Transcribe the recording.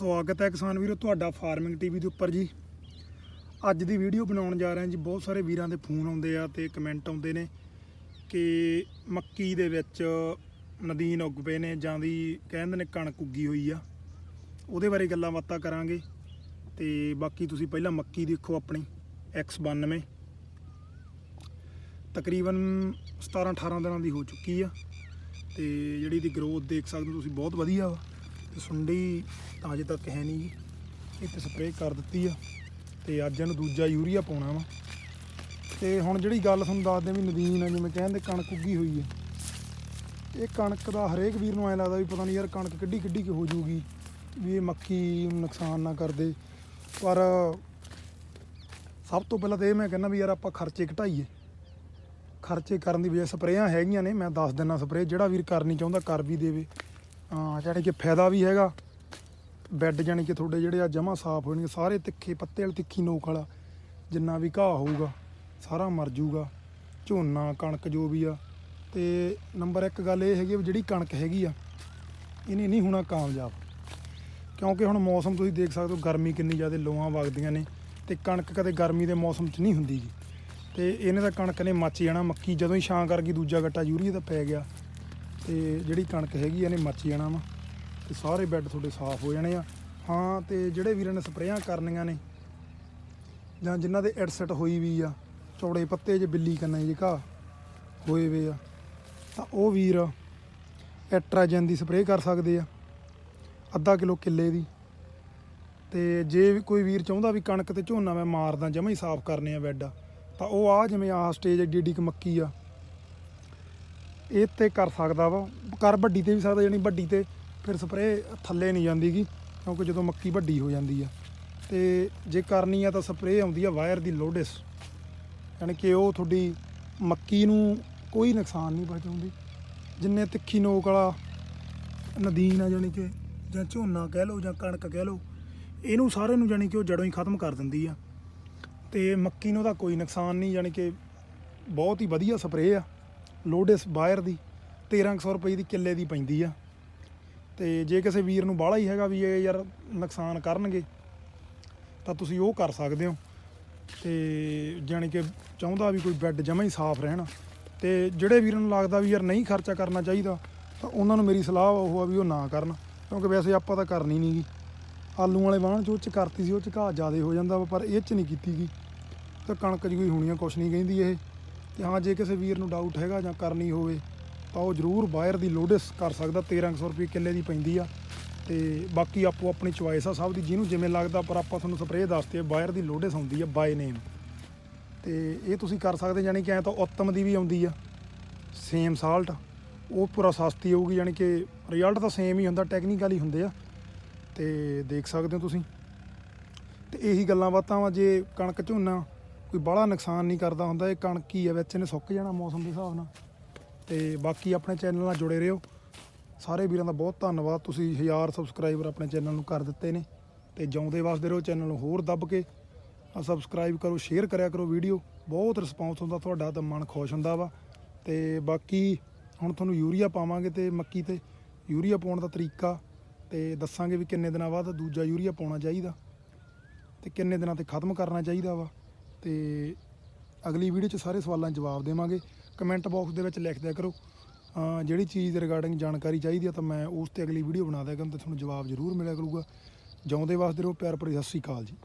ਸਵਾਗਤ ਹੈ ਕਿਸਾਨ ਵੀਰੋ ਤੁਹਾਡਾ ਫਾਰਮਿੰਗ ਟੀਵੀ ਦੇ ਉੱਪਰ ਜੀ। ਅੱਜ ਦੀ ਵੀਡੀਓ ਬਣਾਉਣ ਜਾ ਰਹੇ ਹਾਂ ਜੀ, ਬਹੁਤ ਸਾਰੇ ਵੀਰਾਂ ਦੇ ਫੋਨ ਆਉਂਦੇ ਆ ਤੇ ਕਮੈਂਟ ਆਉਂਦੇ ਨੇ ਕਿ ਮੱਕੀ ਦੇ ਵਿੱਚ ਨਦੀਨ ਉੱਗ ਪਏ ਨੇ ਜਾਂ ਦੀ ਕਹਿੰਦੇ ਨੇ ਕਣਕ ਉੱਗੀ ਹੋਈ ਆ। ਉਹਦੇ ਬਾਰੇ ਗੱਲਾਂ ਬਾਤਾਂ ਕਰਾਂਗੇ ਤੇ ਬਾਕੀ ਤੁਸੀਂ ਪਹਿਲਾਂ ਮੱਕੀ ਦੇਖੋ ਆਪਣੀ X92 ਤਕਰੀਬਨ 17 18 ਦਿਨਾਂ ਦੀ ਹੋ ਚੁੱਕੀ ਆ ਤੇ ਜਿਹੜੀ ਦੀ ਗਰੋਥ ਦੇਖ ਸਕਦੇ ਹੋ ਤੁਸੀਂ, ਬਹੁਤ ਵਧੀਆ ਵਾ। ਤੇ ਸੁੰਡੀ ਤਾਂ ਅਜੇ ਤੱਕ ਹੈ ਨਹੀਂ ਜੀ। ਇਹ ਤੇ ਸਪਰੇਅ ਕਰ ਦਿੱਤੀ ਆ ਤੇ ਅੱਜ ਇਹਨੂੰ ਦੂਜਾ ਯੂਰੀਆ ਪਾਉਣਾ ਵਾ। ਤੇ ਹੁਣ ਜਿਹੜੀ ਗੱਲ ਤੁਹਾਨੂੰ ਦੱਸਦੇ ਵੀ ਨਦੀਨ ਆ, ਜਿਵੇਂ ਕਹਿੰਦੇ ਕਣਕ ਉੱਗੀ ਹੋਈ ਹੈ ਇਹ ਕਣਕ ਦਾ ਹਰੇਕ ਵੀਰ ਨੂੰ ਐ ਲੱਗਦਾ ਵੀ ਪਤਾ ਨਹੀਂ ਯਾਰ ਕਣਕ ਕਿੱਡੀ ਕਿੱਡੀ ਕਿ ਹੋ ਜੂਗੀ ਵੀ ਇਹ ਮੱਕੀ ਨੂੰ ਨੁਕਸਾਨ ਨਾ ਕਰਦੇ ਪਰ ਸਭ ਤੋਂ ਪਹਿਲਾਂ ਤਾਂ ਇਹ ਮੈਂ ਕਹਿੰਦਾ ਵੀ ਯਾਰ ਆਪਾਂ ਖਰਚੇ ਘਟਾਈਏ। ਖਰਚੇ ਕਰਨ ਦੀ ਬਜਾਏ ਸਪਰੇਆਂ ਹੈਗੀਆਂ ਨੇ, ਮੈਂ ਦੱਸ ਦਿੰਦਾ ਸਪਰੇਅ। ਜਿਹੜਾ ਵੀਰ ਕਰਨੀ ਚਾਹੁੰਦਾ ਕਰ ਵੀ ਦੇਵੇ। ਹਾਂ, ਜਾਣੀ ਕਿ ਫਾਇਦਾ ਵੀ ਹੈਗਾ। ਬੈੱਡ ਜਾਣੀ ਕਿ ਤੁਹਾਡੇ ਜਿਹੜੇ ਆ ਜਮਾ ਸਾਫ਼ ਹੋਣਗੇ, ਸਾਰੇ ਤਿੱਖੇ ਪੱਤੇ ਵਾਲੀ ਤਿੱਖੀ ਨੋਕ ਵਾਲਾ, ਜਿੰਨਾ ਵੀ ਘਾਹ ਹੋਊਗਾ, ਸਾਰਾ ਮਰ ਜਾਊਗਾ। ਝੋਨਾ, ਕਣਕ ਜੋ ਵੀ ਆ। ਤੇ ਨੰਬਰ 1 ਗੱਲ ਇਹ ਹੈਗੀ ਵੀ ਜਿਹੜੀ ਕਣਕ ਹੈਗੀ ਆ, ਇਹਨੇ ਨਹੀਂ ਹੋਣਾ ਕਾਮਯਾਬ। ਕਿਉਂਕਿ ਹੁਣ ਮੌਸਮ ਤੁਸੀਂ ਦੇਖ ਸਕਦੇ ਹੋ, ਗਰਮੀ ਕਿੰਨੀ ਜ਼ਿਆਦਾ ਲੋਆਂ ਵਗਦੀਆਂ ਨੇ ਤੇ ਕਣਕ ਕਦੇ ਗਰਮੀ ਦੇ ਮੌਸਮ 'ਚ ਨਹੀਂ ਹੁੰਦੀ ਗੀ ਤੇ ਇਹਨੇ ਤਾਂ ਕਣਕ ਨੇ ਮੱਚ ਜਾਣਾ, ਮੱਕੀ ਜਦੋਂ ਹੀ ਛਾਂ ਕਰ ਗਈ, ਦੂਜਾ ਗੱਟਾ ਯੂਰੀਆ ਦਾ ਪੈ ਗਿਆ। ਤੇ ਜਿਹੜੀ ਕਣਕ ਹੈਗੀ ਆ, ਇਹਨੇ ਮੱਚ ਜਾਣਾ ਵਾ ਤੇ ਸਾਰੇ ਬੈੱਡ ਤੁਹਾਡੇ ਸਾਫ਼ ਹੋ ਜਾਣੇ ਆ। ਹਾਂ, ਤੇ ਜਿਹੜੇ ਵੀਰਾਂ ਨੇ ਸਪਰੇਆਂ ਕਰਨੀਆਂ ਨੇ ਜਾਂ ਜਿਨ੍ਹਾਂ ਦੇ ਐਡਸੈਟ ਹੋਈ ਵੀ ਆ, ਚੌੜੇ ਪੱਤੇ ਜੇ ਬਿੱਲੀ ਕੰਨੇ ਜੇ ਘਾਹ ਹੋਏ ਵੇ ਆ, ਤਾਂ ਉਹ ਵੀਰ ਐਟਰਾਜਨ ਦੀ ਸਪਰੇਅ ਕਰ ਸਕਦੇ ਆ, ਅੱਧਾ ਕਿਲੋ ਕਿੱਲੇ ਦੀ। ਤੇ ਜੇ ਵੀ ਕੋਈ ਵੀਰ ਚਾਹੁੰਦਾ ਵੀ ਕਣਕ ਤੇ ਝੋਨਾ ਮੈਂ ਮਾਰਦਾ, ਜਮਾ ਹੀ ਸਾਫ਼ ਕਰਨੇ ਆ ਬੈੱਡ, ਤਾਂ ਉਹ ਆ ਜਿਵੇਂ ਆਹ ਸਟੇਜ ਏਡੀ ਏਡੀ ਮੱਕੀ ਆ ਇਹ ਤੇ ਕਰ ਸਕਦਾ ਵਾ। ਕਰ ਵੱਡੀ ਤੇ ਵੀ ਸਕਦਾ ਜਾਨੀ ਵੱਡੀ ਤੇ ਫਿਰ ਸਪਰੇਅ ਥੱਲੇ ਨਹੀਂ ਜਾਂਦੀਗੀ, ਕਿਉਂਕਿ ਜਦੋਂ ਮੱਕੀ ਵੱਡੀ ਹੋ ਜਾਂਦੀ ਆ। ਤੇ ਜੇ ਕਰਨੀ ਆ ਤਾਂ ਸਪਰੇਅ ਆਉਂਦੀ ਆ ਵਾਇਰ ਦੀ ਲੋਡਿਸ। ਯਾਨੀ ਕਿ ਉਹ ਤੁਹਾਡੀ ਮੱਕੀ ਨੂੰ ਕੋਈ ਨੁਕਸਾਨ ਨਹੀਂ ਪਹੁੰਚਾਉਂਦੀ। ਜਿੰਨੇ ਤਿੱਖੀ ਨੋਕ ਵਾਲਾ ਨਦੀਨ ਆ ਜਾਨੀ ਕਿ ਜਾਂ ਝੋਨਾ ਕਹਿ ਲਓ ਜਾਂ ਕਣਕ ਕਹਿ ਲਓ, ਇਹਨੂੰ ਸਾਰੇ ਨੂੰ ਜਾਨੀ ਕਿ ਉਹ ਜੜੋਂ ਹੀ ਖਤਮ ਕਰ ਦਿੰਦੀ ਆ। ਤੇ ਮੱਕੀ ਨੂੰ ਤਾਂ ਕੋਈ ਨੁਕਸਾਨ ਨਹੀਂ ਜਾਨੀ ਕਿ ਬਹੁਤ ਹੀ ਵਧੀਆ ਸਪਰੇਅ ਆ। ਲੋਡਿਸ ਬਾਇਰ ਦੀ 1300 ਰੁਪਏ ਦੀ ਕਿੱਲੇ ਦੀ ਪੈਂਦੀ ਆ। ਤੇ ਜੇ ਕਿਸੇ ਵੀਰ ਨੂੰ ਬਾਹਲਾ ਹੀ ਹੈਗਾ ਵੀ ਇਹ ਯਾਰ ਨੁਕਸਾਨ ਕਰਨਗੇ, ਤਾਂ ਤੁਸੀਂ ਉਹ ਕਰ ਸਕਦੇ ਹੋ। ਤੇ ਜਾਣੀ ਕਿ ਚਾਹੁੰਦਾ ਵੀ ਕੋਈ ਬੈੱਡ ਜਮਾ ਹੀ ਸਾਫ਼ ਰਹਿਣ। ਤੇ ਜਿਹੜੇ ਵੀਰ ਨੂੰ ਲੱਗਦਾ ਵੀ ਯਾਰ ਨਹੀਂ ਖਰਚਾ ਕਰਨਾ ਚਾਹੀਦਾ, ਤਾਂ ਉਹਨਾਂ ਨੂੰ ਮੇਰੀ ਸਲਾਹ ਉਹ ਆ ਵੀ ਉਹ ਨਾ ਕਰਨ। ਕਿਉਂਕਿ ਵੈਸੇ ਆਪਾਂ ਤਾਂ ਕਰਨੀ ਨਹੀਂਗੀ ਆਲੂ ਵਾਲੇ ਵਾਹਣ 'ਚ ਉਹ 'ਚ ਕਰਤੀ ਸੀ, ਉਹ 'ਚ ਘਾਹ ਜ਼ਿਆਦਾ ਹੋ ਜਾਂਦਾ ਵਾ, ਪਰ ਇਹ 'ਚ ਨਹੀਂ ਕੀਤੀ ਗਈ ਤਾਂ ਕਣਕ 'ਚ ਕੋਈ ਹੋਣੀ ਆ, ਕੁਛ ਨਹੀਂ ਕਹਿੰਦੀ ਇਹ। ਤੇ ਹਾਂ, ਜੇ ਕਿਸੇ ਵੀਰ ਨੂੰ ਡਾਊਟ ਹੈਗਾ ਜਾਂ ਕਰਨੀ ਹੋਵੇ, ਤਾਂ ਉਹ ਜ਼ਰੂਰ ਬਾਇਰ ਦੀ ਲੋਡਿਸ ਕਰ ਸਕਦਾ 1300 ਰੁਪਏ ਕਿੱਲੇ ਦੀ ਪੈਂਦੀ ਆ। ਤੇ ਬਾਕੀ ਆਪੋ ਆਪਣੀ ਚੁਆਇਸ ਆ, ਸਭ ਦੀ ਜਿਹਨੂੰ ਜਿਵੇਂ ਲੱਗਦਾ, ਪਰ ਆਪਾਂ ਤੁਹਾਨੂੰ ਸਪਰੇਅ ਦੱਸਦੇ ਆ ਬਾਇਰ ਦੀ ਲੋਡਿਸ ਆਉਂਦੀ ਆ ਬਾਈ ਨੇਮ ਤੇ ਇਹ ਤੁਸੀਂ ਕਰ ਸਕਦੇ ਜਾਨੀ ਕਿ ਐ ਤਾਂ ਉੱਤਮ ਦੀ ਵੀ ਆਉਂਦੀ ਆ ਸੇਮ ਸਾਲਟ ਉਹ ਪੂਰਾ ਸਸਤੀ ਹੋਊਗੀ ਜਾਨੀ ਕਿ ਰਿਜ਼ਲਟ ਤਾਂ ਸੇਮ ਹੀ ਹੁੰਦਾ ਟੈਕਨੀਕਲ ਹੀ ਹੁੰਦੇ ਆ। ਤੇ ਦੇਖ ਸਕਦੇ ਹੋ ਤੁਸੀਂ। ਤੇ ਇਹੀ ਗੱਲਾਂ ਬਾਤਾਂ ਵਾ, ਜੇ ਕਣਕ ਝੋਨਾ ਕੋਈ ਬਾਹਲਾ ਨੁਕਸਾਨ ਨਹੀਂ ਕਰਦਾ ਹੁੰਦਾ, ਇਹ ਕਣਕ ਹੀ ਆ, ਵਿੱਚ ਇਹਨੇ ਸੁੱਕ ਜਾਣਾ ਮੌਸਮ ਦੇ ਹਿਸਾਬ ਨਾਲ। ਤੇ ਬਾਕੀ ਆਪਣੇ ਚੈਨਲ ਨਾਲ ਜੁੜੇ ਰਹੋ। ਸਾਰੇ ਵੀਰਾਂ ਦਾ ਬਹੁਤ ਧੰਨਵਾਦ। ਤੁਸੀਂ ਹਜ਼ਾਰ ਸਬਸਕ੍ਰਾਈਬਰ ਆਪਣੇ ਚੈਨਲ ਨੂੰ ਕਰ ਦਿੱਤੇ ਨੇ। ਤੇ ਜਿਉਂਦੇ ਵਸਦੇ ਰਹੋ, ਚੈਨਲ ਨੂੰ ਹੋਰ ਦੱਬ ਕੇ। ਸਬਸਕ੍ਰਾਈਬ ਕਰੋ, ਸ਼ੇਅਰ ਕਰਿਆ ਕਰੋ ਵੀਡੀਓ। ਬਹੁਤ ਰਿਸਪੌਂਸ ਹੁੰਦਾ, ਤੁਹਾਡਾ ਤਾਂ ਮਨ ਖੁਸ਼ ਹੁੰਦਾ ਵਾ। ਤੇ ਬਾਕੀ ਹੁਣ ਤੁਹਾਨੂੰ ਯੂਰੀਆ ਪਾਵਾਂਗੇ ਤੇ ਮੱਕੀ ਤੇ। ਯੂਰੀਆ ਪਾਉਣ ਦਾ ਤਰੀਕਾ ਤੇ ਦੱਸਾਂਗੇ ਵੀ ਕਿੰਨੇ ਦਿਨਾਂ ਬਾਅਦ ਦੂਜਾ ਯੂਰੀਆ ਪਾਉਣਾ ਚਾਹੀਦਾ। ਤੇ ਕਿੰਨੇ ਦਿਨਾਂ ਤੇ ਖਤਮ ਕਰਨਾ ਚਾਹੀਦਾ ਵਾ। ਤੇ ਅਗਲੀ ਵੀਡੀਓ 'ਚ ਸਾਰੇ ਸਵਾਲਾਂ ਜਵਾਬ ਦੇਵਾਂਗੇ। ਕਮੈਂਟ ਬਾਕਸ ਦੇ ਵਿੱਚ ਲਿਖ ਦਿਆ ਕਰੋ। ਜਿਹੜੀ ਚੀਜ਼ ਰਿਗਾਰਡਿੰਗ ਜਾਣਕਾਰੀ ਚਾਹੀਦੀ ਆ ਤਾਂ ਮੈਂ ਉਸ ਤੇ ਅਗਲੀ ਵੀਡੀਓ ਬਣਾ ਦਿਆ ਕਰਾਂ ਤੇ ਤੁਹਾਨੂੰ ਜਵਾਬ ਜ਼ਰੂਰ ਮਿਲਿਆ ਕਰੂਗਾ। ਜਿਉਂਦੇ ਵਾਸਤੇ ਰਹੋ, ਪਿਆਰ ਭਰੀ ਸਤਿ ਸ਼੍ਰੀ ਅਕਾਲ ਜੀ।